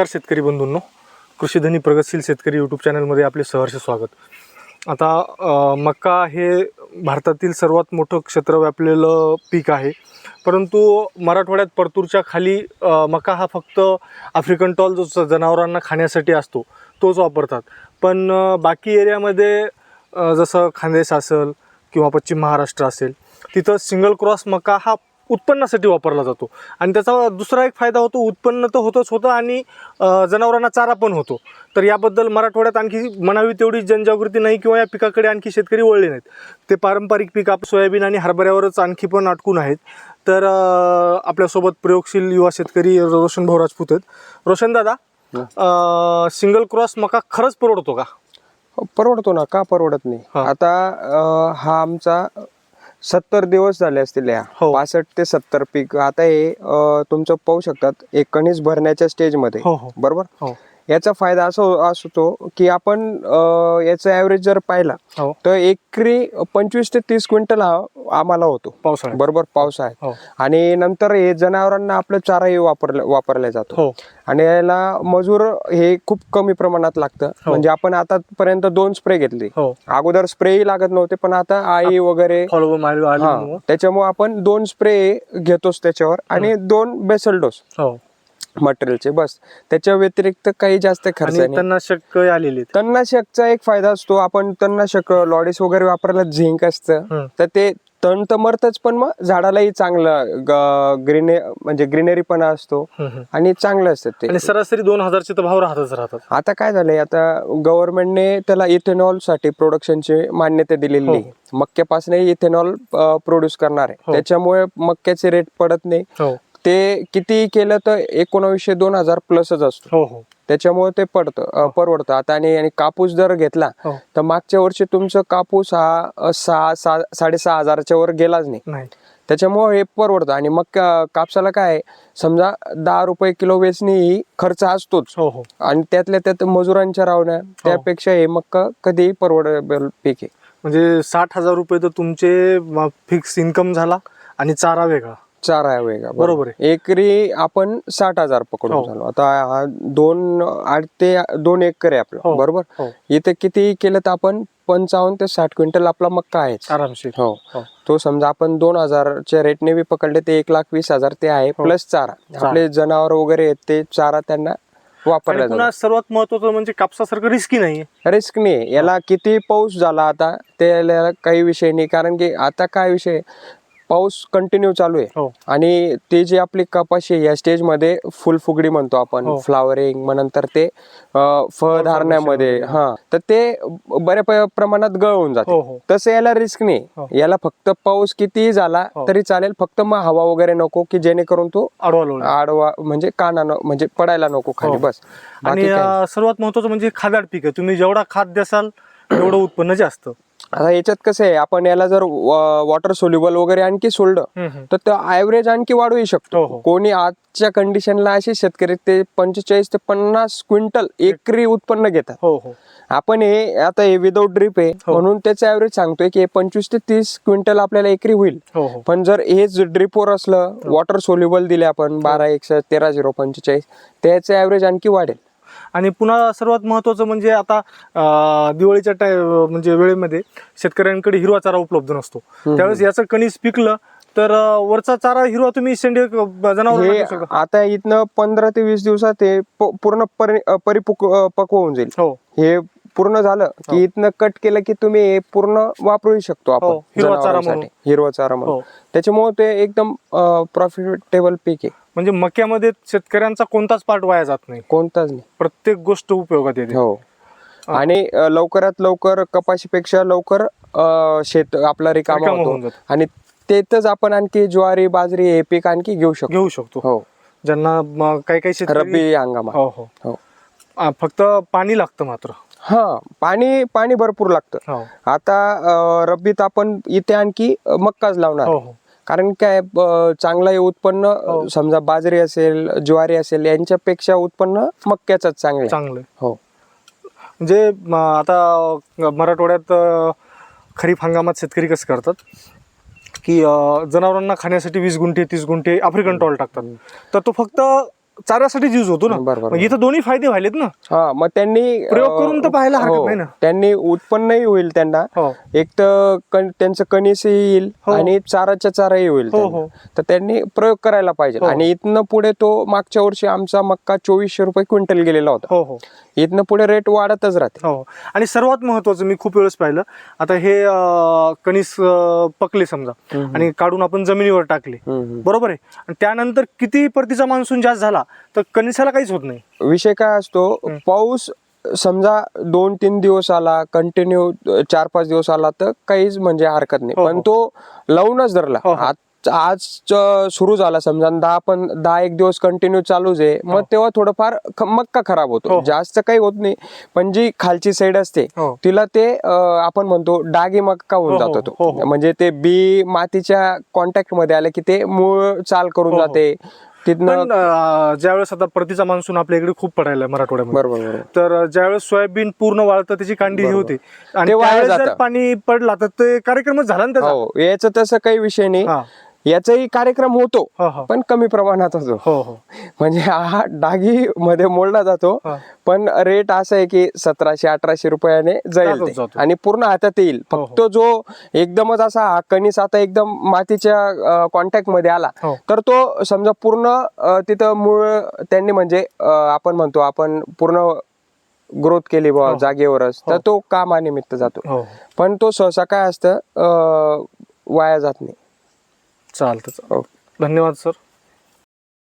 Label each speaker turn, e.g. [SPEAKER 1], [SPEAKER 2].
[SPEAKER 1] नमस्कार शेतकरी बंधूंनो. कृषीधनी प्रगतशील शेतकरी यूट्यूब चॅनलमध्ये आपले सहर्ष स्वागत. आता मका हे भारतातील सर्वात मोठं क्षेत्र व्यापलेलं पीक आहे. परंतु मराठवाड्यात परतूरच्या खाली मका हा फक्त आफ्रिकन टॉल जो जनावरांना खाण्यासाठी असतो तोच वापरतात. पण बाकी एरियामध्ये जसं खानदेश असेल किंवा पश्चिम महाराष्ट्र असेल तिथं सिंगल क्रॉस मका हा उत्पन्नासाठी वापरला जातो. आणि त्याचा दुसरा एक फायदा होतो उत्पन्न तर होतच होतं आणि जनावरांना चारा पण होतो. तर याबद्दल मराठवाड्यात आणखी म्हणावी तेवढी जनजागृती नाही किंवा या पिकाकडे आणखी शेतकरी वळले नाहीत. ते पारंपरिक पीक आप सोयाबीन आणि हरभऱ्यावरच आणखी पण अटकून आहेत. तर आपल्यासोबत प्रयोगशील युवा शेतकरी रोशन भाऊ राजपूत आहेत. रोशन दादा सिंगल क्रॉस मका खरंच परवडतो का?
[SPEAKER 2] परवडतो ना का परवडत नाही. आता हा आमचा सत्तर दिवस झाले असतील या.
[SPEAKER 1] हो.
[SPEAKER 2] पासष्ट ते सत्तर पीक. आता हे अं, तुमचं पाहू शकतात एक कणीस भरण्याच्या स्टेजमध्ये.
[SPEAKER 1] हो हो.
[SPEAKER 2] बरोबर?
[SPEAKER 1] हो.
[SPEAKER 2] याचा फायदा असा असतो की आपण याचा ऍव्हरेज जर पाहिला
[SPEAKER 1] हो.
[SPEAKER 2] तर एकरी पंचवीस ते तीस क्विंटल हा आम्हाला होतो. बरोबर पावसाळ्यात
[SPEAKER 1] हो.
[SPEAKER 2] आणि नंतर हे जनावरांना आपलं चाराही वापरला वापरला जातो.
[SPEAKER 1] हो.
[SPEAKER 2] आणि याला मजूर हे खूप कमी प्रमाणात लागतं. म्हणजे आपण आतापर्यंत दोन स्प्रे घेतले. अगोदर स्प्रेही लागत नव्हते पण आता आई वगैरे त्याच्यामुळे आपण दोन स्प्रे घेतोच त्याच्यावर. आणि दोन बेसल डोस मटेरियलचे बस त्याच्या व्यतिरिक्त काही जास्त खर्च
[SPEAKER 1] आणि
[SPEAKER 2] नाही
[SPEAKER 1] तणनाशक आलेले.
[SPEAKER 2] तणनाशकचा एक फायदा असतो आपण तणनाशक लॉडीस वगैरे वापरायला झिंक असतं. तर ते तण तर मरतच पण मग झाडालाही चांगलं ग्रीने म्हणजे ग्रीनरी पण असतो. आणि चांगलं असतं ते
[SPEAKER 1] सरासरी दोन हजारचे तर भाव राहतच राहतात
[SPEAKER 2] आता काय झालंय आता गव्हर्नमेंटने त्याला इथेनॉलसाठी प्रोडक्शनची मान्यता दिलेली
[SPEAKER 1] हो.
[SPEAKER 2] आहे मक्यापासून इथेनॉल प्रोड्यूस करणार आहे
[SPEAKER 1] हो.
[SPEAKER 2] त्याच्यामुळे मक्याचे रेट पडत नाही
[SPEAKER 1] हो
[SPEAKER 2] ते कितीही केलं तर एकोणावीसशे दोन हजार प्लसच असतो.
[SPEAKER 1] हो हो.
[SPEAKER 2] त्याच्यामुळे ते पडतं परवडतं. आता आणि आणि कापूस जर घेतला
[SPEAKER 1] हो.
[SPEAKER 2] तर मागच्या वर्षी तुमचं कापूस हा सहा सहा साडेसहा हजाराच्या वर गेलाच नाही. त्याच्यामुळे हे परवडतं. आणि मग कापसाला काय समजा दहा रुपये किलो वेचणी ही खर्च असतोच.
[SPEAKER 1] हो हो.
[SPEAKER 2] आणि त्यातल्या त्यात मजुरांच्या रावण्या त्यापेक्षा हे मक्का कधीही परवडेबल पीक आहे
[SPEAKER 1] म्हणजे साठ हजार रुपये तर तुमचे फिक्स इन्कम झाला आणि चारा वेगळा.
[SPEAKER 2] चार आहे वेगळा
[SPEAKER 1] बरोबर.
[SPEAKER 2] एकरी आपण साठ हजार पकडून
[SPEAKER 1] हो.
[SPEAKER 2] झालो. आता हा दोन आठ ते दोन एकर आहे आपलं
[SPEAKER 1] हो.
[SPEAKER 2] बरोबर?
[SPEAKER 1] हो.
[SPEAKER 2] इथे कितीही केलं तर आपण पंचावन्न ते साठ क्विंटल आपला मक्का आहे
[SPEAKER 1] आरामशीर.
[SPEAKER 2] हो. तो समजा आपण दोन हजारच्या रेटने बी पकडले ते एक लाख वीस हजार ते आहे. प्लस चारा. आपले जनावर वगैरे आहेत ते चारा त्यांना वापरला
[SPEAKER 1] सर्वात महत्वाचं म्हणजे कापसासारखं रिस्की नाही
[SPEAKER 2] रिस्क नाही याला किती पाऊस झाला आता त्याला काही विषय नाही. कारण की आता काय विषय? पाऊस कंटिन्यू चालू आहे.
[SPEAKER 1] हो.
[SPEAKER 2] आणि ते जे आपली कपाशी आहे, या स्टेजमध्ये फुल फुगडी म्हणतो आपण.
[SPEAKER 1] हो.
[SPEAKER 2] फ्लावरिंग मग नंतर ते अं, फळ धारण्यामध्ये हा. तर ते बऱ्या प- प्रमाणात गळून जाते.
[SPEAKER 1] हो हो.
[SPEAKER 2] तसं याला रिस्क
[SPEAKER 1] हो.
[SPEAKER 2] नाही याला फक्त पाऊस कितीही झाला
[SPEAKER 1] हो.
[SPEAKER 2] तरी चालेल. फक्त मग हवा वगैरे नको की जेणेकरून तो
[SPEAKER 1] आडवा लोळला.
[SPEAKER 2] आडवा म्हणजे काना म्हणजे पडायला नको खाली
[SPEAKER 1] हो.
[SPEAKER 2] बस.
[SPEAKER 1] आणि अं, सर्वात महत्वाचं म्हणजे खादाड पीक आहे. तुम्ही जेवढा खाद द्याल तेवढं उत्पन्न जास्त.
[SPEAKER 2] आता याच्यात कसं आहे आपण याला जर वॉटर सोल्युबल वगैरे आणखी सोडलं. तर तो ऍव्हरेज आणखी वाढवू
[SPEAKER 1] हो,
[SPEAKER 2] शकतो.
[SPEAKER 1] हो.
[SPEAKER 2] कोणी आजच्या कंडिशनला असे शेतकरी ते पंचेचाळीस ते पन्नास क्विंटल एकरी उत्पन्न घेतात.
[SPEAKER 1] हो हो.
[SPEAKER 2] आपण हे आता हे विदाऊट ड्रीप आहे
[SPEAKER 1] हो.
[SPEAKER 2] म्हणून त्याचं ऍव्हरेज सांगतोय की हे पंचवीस ते तीस क्विंटल आपल्याला एकरी होईल.
[SPEAKER 1] हो हो.
[SPEAKER 2] पण जर हेच ड्रिपवर असलं वॉटर सोल्युबल दिले आपण बारा एकशे तेरा झिरो पंचेचाळीस त्याचं ऍव्हरेज आणखी वाढेल.
[SPEAKER 1] आणि पुन्हा सर्वात महत्वाचं म्हणजे आता दिवाळीच्या टाय म्हणजे वेळेमध्ये शेतकऱ्यांकडे हिरवा चारा उपलब्ध नसतो. त्यावेळेस याचं कणीस पिकलं तर वरचा चारा हिरवा तुम्ही सेंद्रिय जनावर
[SPEAKER 2] आता इथनं पंधरा ते वीस दिवसात हे पूर्ण परिपक्व पक्व होऊन जाईल.
[SPEAKER 1] हो.
[SPEAKER 2] हे पूर्ण झालं की इथनं कट केलं की तुम्ही हे पूर्ण वापरू शकतो आपण
[SPEAKER 1] हो, हिरवा चारा
[SPEAKER 2] जनावरांसाठी.
[SPEAKER 1] म्हणून.
[SPEAKER 2] हिरवा चारा म्हणून.
[SPEAKER 1] हो.
[SPEAKER 2] त्याच्यामुळे ते एकदम प्रॉफिटेबल पीक आहे.
[SPEAKER 1] म्हणजे मक्यामध्ये शेतकऱ्यांचा कोणताच पार्ट वाया जात नाही.
[SPEAKER 2] कोणताच नाही.
[SPEAKER 1] प्रत्येक गोष्ट उपयोगात येते.
[SPEAKER 2] हो. आणि अं, लवकरात लवकर कपाशीपेक्षा लवकर अं, शेत आपला रिकामा
[SPEAKER 1] रिकामं होऊन
[SPEAKER 2] होतो
[SPEAKER 1] जातं.
[SPEAKER 2] आणि तेथच आपण आणखी ज्वारी बाजरी हे पीक आणखी घेऊ शकतो.
[SPEAKER 1] घेऊ शकतो.
[SPEAKER 2] हो.
[SPEAKER 1] ज्यांना म, काही काही शेतकरी
[SPEAKER 2] रब्बी हंगामा.
[SPEAKER 1] हो हो.
[SPEAKER 2] हो.
[SPEAKER 1] आ, फक्त पाणी लागतं मात्र.
[SPEAKER 2] हा पाणी पाणी भरपूर लागतं.
[SPEAKER 1] हो.
[SPEAKER 2] आता अं, रब्बीत आपण इथे आणखी अं, मक्काच लावणार.
[SPEAKER 1] हो हो.
[SPEAKER 2] कारण काय चांगलं हे उत्पन्न अं,
[SPEAKER 1] हो.
[SPEAKER 2] समजा बाजरी असेल ज्वारी असेल यांच्यापेक्षा उत्पन्न मक्याच चांगलं आहे.
[SPEAKER 1] चांगलं
[SPEAKER 2] हो.
[SPEAKER 1] म्हणजे म, आता मराठवाड्यात अ, खरीप हंगामात शेतकरी कसं करतात? की अ, जनावरांना खाण्यासाठी वीस गुंठे तीस गुंठे आफ्रिकन टॉल टाकतात. तर तो फक्त चाऱ्यासाठीच यूज होतो ना
[SPEAKER 2] बरोबर.
[SPEAKER 1] मग इथं दोन्ही फायदे व्हायलेत ना
[SPEAKER 2] हा मग त्यांनी
[SPEAKER 1] प्रयोग
[SPEAKER 2] अं,
[SPEAKER 1] करून तर पाहायला हरकत
[SPEAKER 2] हो,
[SPEAKER 1] नाही ना.
[SPEAKER 2] त्यांनी उत्पन्नही होईल त्यांना
[SPEAKER 1] हो
[SPEAKER 2] एक तर कण- त्यांचं कणीसही येईल
[SPEAKER 1] हो.
[SPEAKER 2] आणि चाराच्या चाराही होईल
[SPEAKER 1] हो,
[SPEAKER 2] त्यांना.
[SPEAKER 1] हो.
[SPEAKER 2] तर त्यांनी प्रयोग करायला पाहिजे
[SPEAKER 1] हो.
[SPEAKER 2] आणि इथनं पुढे तो मागच्या वर्षी आमचा मक्का चोवीसशे रुपये क्विंटल गेलेला होता
[SPEAKER 1] हो हो
[SPEAKER 2] इथनं पुढे रेट वाढतच राहते
[SPEAKER 1] हो आणि सर्वात महत्वाचं मी खूप वेळेस पाहिलं आता हे अं, कणीस अं, पकले समजा
[SPEAKER 2] हम्म.
[SPEAKER 1] आणि काढून आपण जमिनीवर टाकले
[SPEAKER 2] हम्म, हम्म.
[SPEAKER 1] बरोबर आहे आणि त्यानंतर किती परतीचा मान्सून जास्त झाला तर कणीसाला काहीच होत नाही
[SPEAKER 2] विषय काय असतो पाऊस समजा दोन तीन दिवस आला कंटिन्यू चार पाच दिवस आला तर काहीच म्हणजे हरकत नाही
[SPEAKER 1] हो,
[SPEAKER 2] पण
[SPEAKER 1] हो.
[SPEAKER 2] तो लावूनच धरला
[SPEAKER 1] हो, हो.
[SPEAKER 2] आज आज सुरू झाला समजा आणि दहा पण दहा एक दिवस कंटिन्यू चालूच आहे मग तेव्हा थोडंफार ख- मक्का खराब
[SPEAKER 1] हो,
[SPEAKER 2] होतो. जास्त काही होत नाही पण जी खालची साईड असते
[SPEAKER 1] हो.
[SPEAKER 2] तिला ते अं, आपण म्हणतो डागी मक्का होऊन
[SPEAKER 1] हो,
[SPEAKER 2] जातो
[SPEAKER 1] हो,
[SPEAKER 2] तो. म्हणजे ते बी मातीच्या कॉन्टॅक्टमध्ये आलं की ते मूळ चाल करून
[SPEAKER 1] हो.
[SPEAKER 2] जाते तिथनं
[SPEAKER 1] पण अं, ज्यावेळेस आता परतीचा मान्सून आपल्या इकडे खूप पडायला आहे मराठवाड्यामध्ये
[SPEAKER 2] बरोबर बरोबर
[SPEAKER 1] तर ज्यावेळेस सोयाबीन पूर्ण वाळतं त्याची कांडी ही. होते आणि
[SPEAKER 2] ते वाया
[SPEAKER 1] त्यावेळेस जर
[SPEAKER 2] जातं.
[SPEAKER 1] पाणी पडला तर ते कार्यक्रमच झाला ना त्याचा
[SPEAKER 2] हो याचं तसं काही विषय नाही
[SPEAKER 1] हा.
[SPEAKER 2] याचाही कार्यक्रम होतो
[SPEAKER 1] हो हो
[SPEAKER 2] पण कमी प्रमाणात होतो
[SPEAKER 1] हो हो
[SPEAKER 2] म्हणजे हा डागी मध्ये मोडला जातो
[SPEAKER 1] हा.
[SPEAKER 2] पण रेट असं आहे की सतराशे अठराशे रुपयाने जाईल
[SPEAKER 1] जातोच
[SPEAKER 2] ते.
[SPEAKER 1] जातो.
[SPEAKER 2] आणि पूर्ण हातात येईल
[SPEAKER 1] हो,
[SPEAKER 2] फक्त जो एकदमच असा हा कणीस आता एकदम मातीच्या कॉन्टॅक्टमध्ये आला
[SPEAKER 1] हो.
[SPEAKER 2] तर तो समजा पूर्ण अं, तिथं मूळ त्यांनी म्हणजे अं, आपण म्हणतो आपण पूर्ण ग्रोथ केली
[SPEAKER 1] हो.
[SPEAKER 2] जागेवरच तर
[SPEAKER 1] हो.
[SPEAKER 2] तो कामानिमित्त जातो
[SPEAKER 1] हो
[SPEAKER 2] पण तो सहसा काय असतं अं, वाया जात नाही
[SPEAKER 1] चालतं चालतं
[SPEAKER 2] ओके.
[SPEAKER 1] धन्यवाद सर.